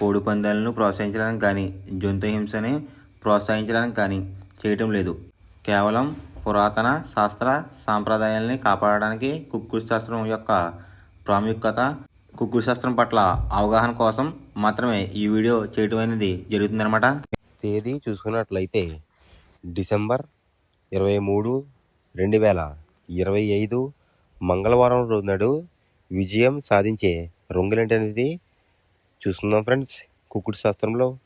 కోడి పందాలను ప్రోత్సహించడానికి కానీ జంతు హింసని ప్రోత్సహించడానికి కానీ చేయటం లేదు. కేవలం పురాతన శాస్త్ర సాంప్రదాయాల్ని కాపాడడానికి కుక్కుడు శాస్త్రం యొక్క ప్రాముఖ్యత కుక్కుడు శాస్త్రం పట్ల అవగాహన కోసం మాత్రమే ఈ వీడియో చేయటం అనేది జరుగుతుందన్నమాట. తేదీ చూసుకున్నట్లయితే డిసెంబర్ ఇరవై మూడు రెండు వేల ఇరవై ఐదు మంగళవారం రోజు నాడు విజయం సాధించే రొంగులేంటనేది చూస్తున్నాం ఫ్రెండ్స్. కుక్కుడు శాస్త్రంలో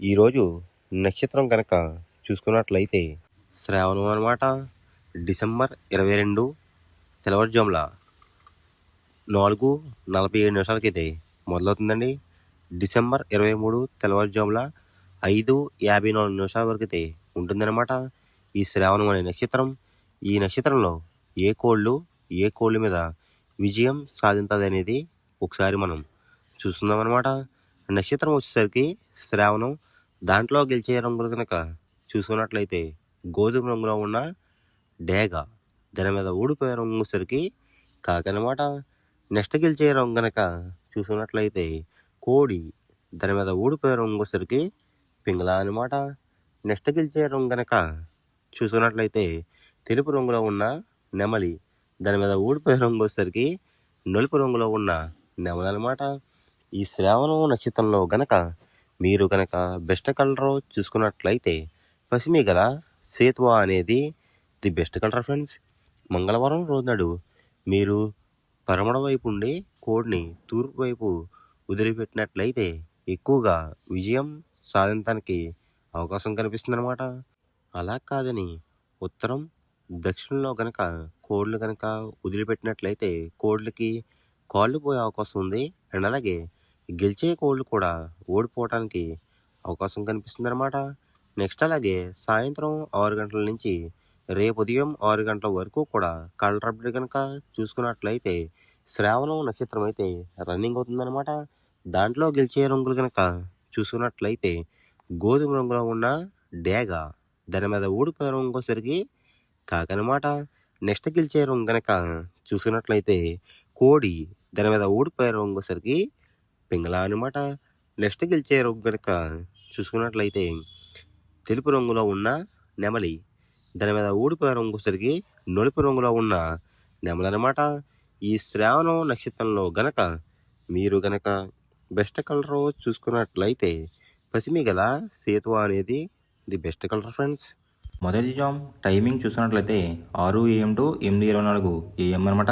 ఈరోజు నక్షత్రం కనుక చూసుకున్నట్లయితే శ్రావణం అనమాట డిసెంబర్ ఇరవై రెండు తెల్లవారుజాముల నాలుగు నలభై ఏడు నిమిషాలకైతే మొదలవుతుందండి. డిసెంబర్ ఇరవై మూడు తెల్లవారుజాముల ఐదు యాభై నాలుగు నిమిషాల వరకు అయితే ఉంటుందన్నమాట. ఈ శ్రావణం అనే నక్షత్రం ఈ నక్షత్రంలో ఏ కోళ్ళు ఏ కోళ్ళ మీద విజయం సాధించదనేది ఒకసారి మనం చూస్తున్నాం అనమాట నక్షత్రం వచ్చేసరికి శ్రావణం. దాంట్లో గెలిచే రంగులు కనుక చూసుకున్నట్లయితే గోధుమ రంగులో ఉన్న డేగ దాని మీద ఊడిపోయే రంగు వచ్చేసరికి కాకనమాట నెక్స్ట్ గెలిచే రంగు కనుక చూసుకున్నట్లయితే కోడి దాని మీద ఊడిపోయే రంగు వచ్చేసరికి పింగళ అనమాట నెక్స్ట్ గెలిచే రంగు కనుక చూసుకున్నట్లయితే తెలుపు రంగులో ఉన్న నెమలి దాని మీద ఊడిపోయే రంగు వచ్చేసరికి నలుపు రంగులో ఉన్న నెమలి అనమాట ఈ శ్రావణం నక్షత్రంలో గనక మీరు గనక బెస్ట్ కలర్ చూసుకున్నట్లయితే పసిమి గల సేతువా అనేది ది బెస్ట్ కలర్ ఫ్రెండ్స్. మంగళవారం రోజు నాడు మీరు పరమడ వైపు ఉండి కోడిని తూర్పు వైపు వదిలిపెట్టినట్లయితే ఎక్కువగా విజయం సాధించడానికి అవకాశం కనిపిస్తుందన్నమాట. అలా కాదని ఉత్తరం దక్షిణంలో గనక కోళ్ళు కనుక వదిలిపెట్టినట్లయితే కోళ్ళకి కాళ్ళు పోయే అవకాశం ఉంది. అండ్ అలాగే గెలిచే కోళ్ళు కూడా ఓడిపోవటానికి అవకాశం కనిపిస్తుంది అనమాట నెక్స్ట్ అలాగే సాయంత్రం ఆరు గంటల నుంచి రేపు ఉదయం ఆరు గంటల వరకు కూడా కలర్ అప్డేట్ కనుక చూసుకున్నట్లయితే శ్రావణం నక్షత్రం అయితే రన్నింగ్ అవుతుందన్నమాట. దాంట్లో గెలిచే రంగులు కనుక చూసుకున్నట్లయితే గోధుమ రంగులో ఉన్న డేగ దాని మీద ఊడిపోయే రంగు కాకనమాట. నెక్స్ట్ గెలిచే రంగు కనుక చూసుకున్నట్లయితే కోడి దాని మీద ఊడిపోయే రంగు పింగళ అనమాట నెక్స్ట్ గెలిచే రంగు కనుక చూసుకున్నట్లయితే తెలుపు రంగులో ఉన్న నెమలి దాని మీద ఊడిపోయే రంగు నలుపు రంగులో ఉన్న నెమలి అనమాట ఈ శ్రావణం నక్షత్రంలో గనక మీరు గనక బెస్ట్ కలర్ చూసుకున్నట్లయితే పసిమి గల సేతువ అనేది ది బెస్ట్ కలర్ ఫ్రెండ్స్. మొదటి జామ్ టైమింగ్ చూసినట్లయితే ఆరు ఏఎం టు ఎనిమిది ఇరవై నాలుగు ఏఎం అనమాట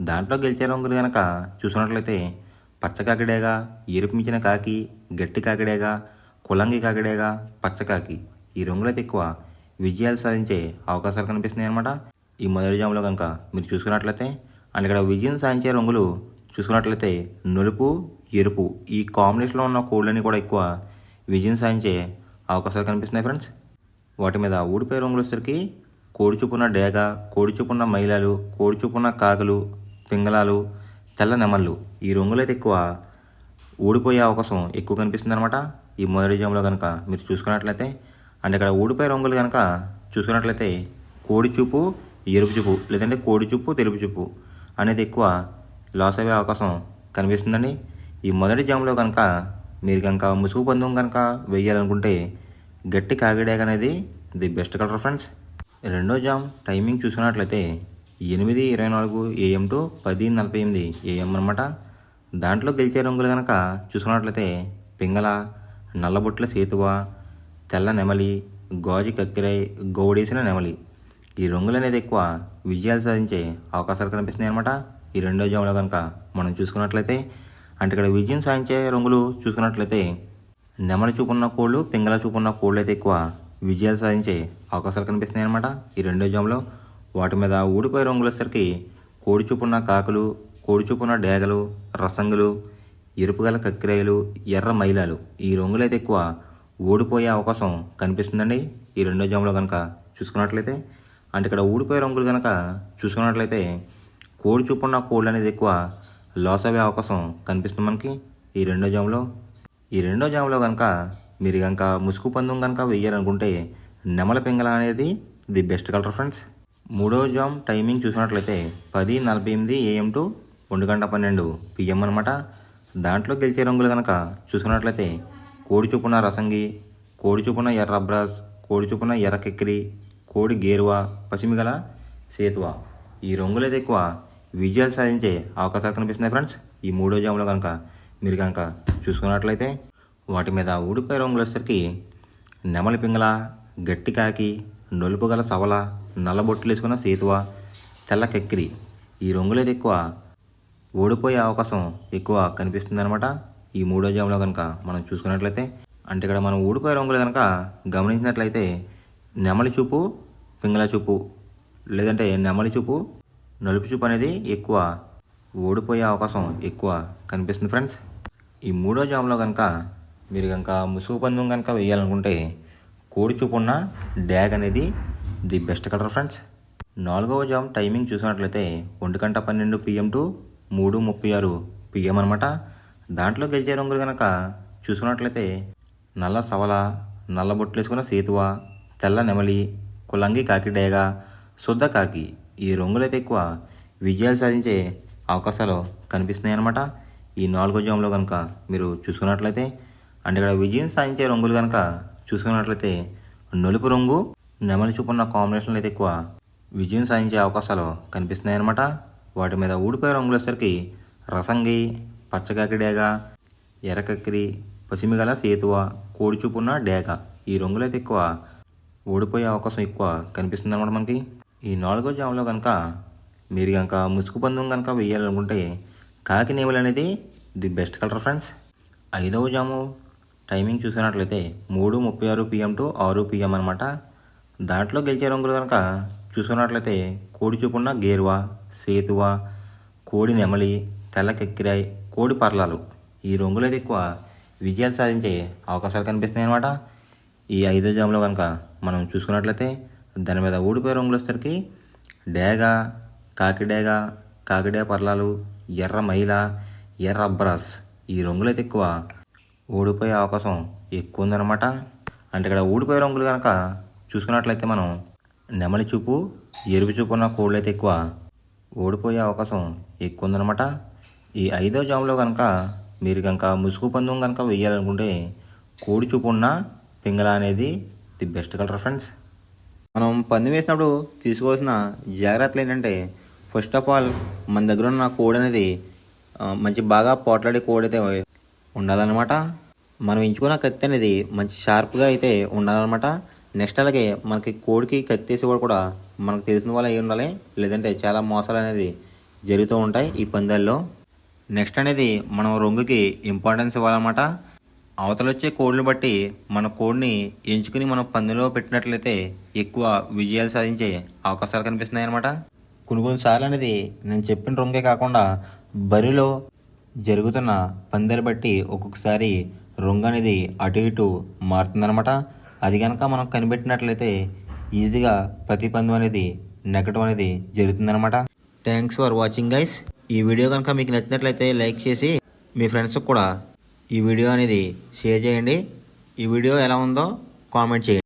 దాంట్లో గెలిచే రంగులు కనుక చూసినట్లయితే పచ్చ కాకిడేగా ఎరుపు మించిన కాకి గట్టి కాకిడేగా కులంగి కాకిడేగా పచ్చ కాకి. ఈ రంగులైతే ఎక్కువ విజయాలు సాధించే అవకాశాలు కనిపిస్తున్నాయి అనమాట ఈ మొదటి జాములో కనుక మీరు చూసుకున్నట్లయితే అండ్ ఇక్కడ విజయం సాధించే రంగులు చూసుకున్నట్లయితే నలుపు ఎరుపు. ఈ కాంబినేషన్లో ఉన్న కోళ్ళని కూడా ఎక్కువ విజయం సాధించే అవకాశాలు కనిపిస్తున్నాయి ఫ్రెండ్స్. వాటి మీద ఊడిపోయే రంగులు వచ్చేసరికి కోడి చూపున్న డేగ కోడి చూపున్న మైలాలు కోడి చూపున్న కాకులు పింగళాలు తెల్ల నెమళ్ళు. ఈ రంగులైతే ఎక్కువ ఊడిపోయే అవకాశం ఎక్కువ కనిపిస్తుంది అనమాట ఈ మొదటి జాములో కనుక మీరు చూసుకున్నట్లయితే అండ్ ఇక్కడ ఊడిపోయే రంగులు కనుక చూసుకున్నట్లయితే కోడి చూపు ఎరుపు చూపు లేదంటే కోడి చూపు తెలుపు చూపు అనేది ఎక్కువ లాస్ అయ్యే అవకాశం కనిపిస్తుందండి. ఈ మొదటి జాములో కనుక మీరు కనుక ముసుగు పందెం కనుక వేయాలనుకుంటే గట్టి కాకిడాక్ అనేది ది బెస్ట్ కలర్ ఫ్రెండ్స్. రెండో జామ్ టైమింగ్ చూసుకున్నట్లయితే ఎనిమిది ఇరవై నాలుగు ఏఎం టు పది నలభై ఎనిమిది ఏఎం అనమాట దాంట్లో గెలిచే రంగులు కనుక చూసుకున్నట్లయితే పింగళ నల్లబొట్ల సేతువ తెల్ల నెమలి గాజు కక్కిరై గౌడేసిన నెమలి. ఈ రంగులు అనేది ఎక్కువ విజయాలు సాధించే అవకాశాలు కనిపిస్తున్నాయి అనమాట ఈ రెండో జాములో కనుక మనం చూసుకున్నట్లయితే అంటే ఇక్కడ విజయం సాధించే రంగులు చూసుకున్నట్లయితే నెమలి చూపున్న కోళ్ళు పింగళ చూపున్న కోళ్ళు అయితే ఎక్కువ విజయాలు సాధించే అవకాశాలు కనిపిస్తున్నాయి అనమాట ఈ రెండో జాములో వాటి మీద ఊడిపోయే రంగులు కోడిచూపున్న కోడి కాకులు కోడి చూపున్న డేగలు రసంగులు ఎరుపుగల కక్కిరాయలు ఎర్ర మైలాలు ఈ రంగులు అయితే ఎక్కువ ఓడిపోయే అవకాశం కనిపిస్తుందండి. ఈ రెండో జాములో కనుక చూసుకున్నట్లయితే అంటే ఇక్కడ ఊడిపోయే రంగులు కనుక చూసుకున్నట్లయితే కోడి చూపున్న కోళ్ళు అనేది ఎక్కువ లాస్ అయ్యే అవకాశం కనిపిస్తుంది మనకి ఈ రెండో జాములో. ఈ రెండో జాములో కనుక మీరు కనుక ముసుగు పందం కనుక వెయ్యాలనుకుంటే నెమల పింగళ అనేది ది బెస్ట్ కలర్ ఫ్రెండ్స్. మూడో జామ్ టైమింగ్ చూసినట్లయితే పది నలభై ఎనిమిది ఏఎం టు రెండు గంట పన్నెండు పిఎం అనమాట దాంట్లో గెలిచే రంగులు కనుక చూసుకున్నట్లయితే కోడి చూపున రసంగి కోడి చూపున ఎర్ర అబ్రాస్ కోడి చూపున ఎర్ర కెక్కిరి కోడి గేరువా పసిమిగల సేతువ. ఈ రంగులైతే ఎక్కువ విజయాలు సాధించే అవకాశాలు కనిపిస్తున్నాయి ఫ్రెండ్స్. ఈ మూడో జాములో కనుక మీరు కనుక చూసుకున్నట్లయితే వాటి మీద ఊడిపోయే రంగులు వచ్చేసరికి నెమలి పింగళ గట్టి కాకి నలుపు గల సవల నల్లబొట్లు వేసుకున్న సేతువ తెల్ల కెక్కిరి. ఈ రంగులైతే ఎక్కువ. ఓడిపోయే అవకాశం ఎక్కువ కనిపిస్తుంది అనమాట ఈ మూడో జాములో కనుక మనం చూసుకున్నట్లయితే. అంటే ఇక్కడ మనం ఊడిపోయే రంగులు కనుక గమనించినట్లయితే నెమలి చూపు పింగళ చూపు లేదంటే నెమలి చూపు నలుపు చూపు అనేది ఎక్కువ ఓడిపోయే అవకాశం ఎక్కువ కనిపిస్తుంది ఫ్రెండ్స్. ఈ మూడో జాములో కనుక మీరు కనుక ముసుగు పందెం కనుక వేయాలనుకుంటే కోడి చూపు ఉన్న డ్యాగ్ అనేది ది బెస్ట్ కలర్ ఫ్రెండ్స్. నాలుగవ జామ్ టైమింగ్ చూసినట్లయితే ఒంటి గంట పన్నెండు పిఎం టు మూడు ముప్పై ఆరు పిఎం అనమాట దాంట్లో గెలిచే రంగులు కనుక చూసుకున్నట్లయితే నల్ల సవల నల్ల బొట్లు వేసుకున్న సేతువ తెల్ల నెమలి కులంగి కాకి డేగ శుద్ధ కాకి ఈ రంగులైతే ఎక్కువ విజయాలు సాధించే అవకాశాలు కనిపిస్తున్నాయి అన్నమాట. ఈ నాలుగో జామ్లో కనుక మీరు చూసుకున్నట్లయితే అంటే ఇక్కడ విజయం సాధించే రంగులు కనుక చూసుకున్నట్లయితే నలుపు రంగు నెమలి చూపున్న కాంబినేషన్లు అయితే ఎక్కువ విజయం సాధించే అవకాశాలు కనిపిస్తున్నాయి అనమాట వాటి మీద ఊడిపోయే రంగులు వచ్చేసరికి రసంగి పచ్చగాకి డేగ ఎర్రకక్కిరి పసిమిగల సేతువ కోడి చూపున్న డేగ ఈ రంగులైతే ఎక్కువ ఓడిపోయే అవకాశం ఎక్కువ కనిపిస్తుంది అనమాట మనకి. ఈ నాలుగో జాములో కనుక మీరు కనుక ముసుగు పందెం కనుక వేయాలనుకుంటే కాకి నేమలు అనేది ది బెస్ట్ కలర్ ఫ్రెండ్స్. ఐదవ జాము టైమింగ్ చూసినట్లయితే మూడు ముప్పై ఆరు పిఎం టు ఆరు పిఎం అనమాట దాంట్లో గెలిచే రంగులు కనుక చూసుకున్నట్లయితే కోడి చూపున్న గేరువా సేతువా కోడి నెమలి తెల్లకెక్కిరాయి కోడి పర్లాలు ఈ రంగులైతే ఎక్కువ విజయాలు సాధించే అవకాశాలు కనిపిస్తున్నాయి అనమాట ఈ ఐదో జాములు కనుక మనం చూసుకున్నట్లయితే దాని మీద ఊడిపోయే రంగులు వచ్చేసరికి డేగ కాకిడేగ కాకిడే పర్లాలు ఎర్ర మైల ఎర్ర బ్రస్ ఈ రంగులైతే ఎక్కువ ఓడిపోయే అవకాశం ఎక్కువ ఉందన్నమాట అంటే ఇక్కడ ఊడిపోయే రంగులు కనుక చూసుకున్నట్లయితే మనం నెమలి చూపు ఎరుపు చూపు ఉన్న కోళ్ళు అయితే ఎక్కువ ఓడిపోయే అవకాశం ఎక్కువ ఉందన్నమాట ఈ ఐదో జాములో కనుక మీరు కనుక ముసుగు పందెం కనుక వేయాలనుకుంటే కోడి చూపు ఉన్న పింగళ అనేది ది బెస్ట్ కలర్ ఫ్రెండ్స్. మనం పందెం వేసినప్పుడు తీసుకోవాల్సిన జాగ్రత్తలు ఏంటంటే ఫస్ట్ ఆఫ్ ఆల్ మన దగ్గర ఉన్న కోడి అనేది మంచి బాగా పోట్లాడే కోడి అయితే ఉండాలన్నమాట. మనం ఎంచుకున్న కత్తి అనేది మంచి షార్ప్గా అయితే ఉండాలన్నమాట. నెక్స్ట్ అలాగే మనకి కోడికి కత్తి కూడా కూడా మనకు తెలిసిన వాళ్ళు అయి ఉండాలి. లేదంటే చాలా మోసాలు అనేది జరుగుతూ ఉంటాయి ఈ పందాల్లో. నెక్స్ట్ అనేది మనం రొంగుకి ఇంపార్టెన్స్ ఇవ్వాలన్నమాట. అవతల వచ్చే కోడ్ని బట్టి మన కోడ్ని ఎంచుకుని మనం పందెంలో పెట్టినట్లయితే ఎక్కువ విజయాలు సాధించే అవకాశాలు కనిపిస్తున్నాయి అనమాట కొన్ని కొన్నిసార్లు అనేది నేను చెప్పిన రొంగే కాకుండా బరిలో జరుగుతున్న పందెలు బట్టి ఒక్కొక్కసారి రొంగు అనేది అటు ఇటు మారుతుందనమాట అది కనుక మనం కనిపెట్టినట్లయితే ఈజీగా ప్రతి పందెం అనేది నెగటివ్ అనేది జరుగుతుందనమాట థ్యాంక్స్ ఫర్ వాచింగ్ గైస్ ఈ వీడియో కనుక మీకు నచ్చినట్లయితే లైక్ చేసి మీ ఫ్రెండ్స్కి కూడా ఈ వీడియో అనేది షేర్ చేయండి. ఈ వీడియో ఎలా ఉందో కామెంట్ చేయండి.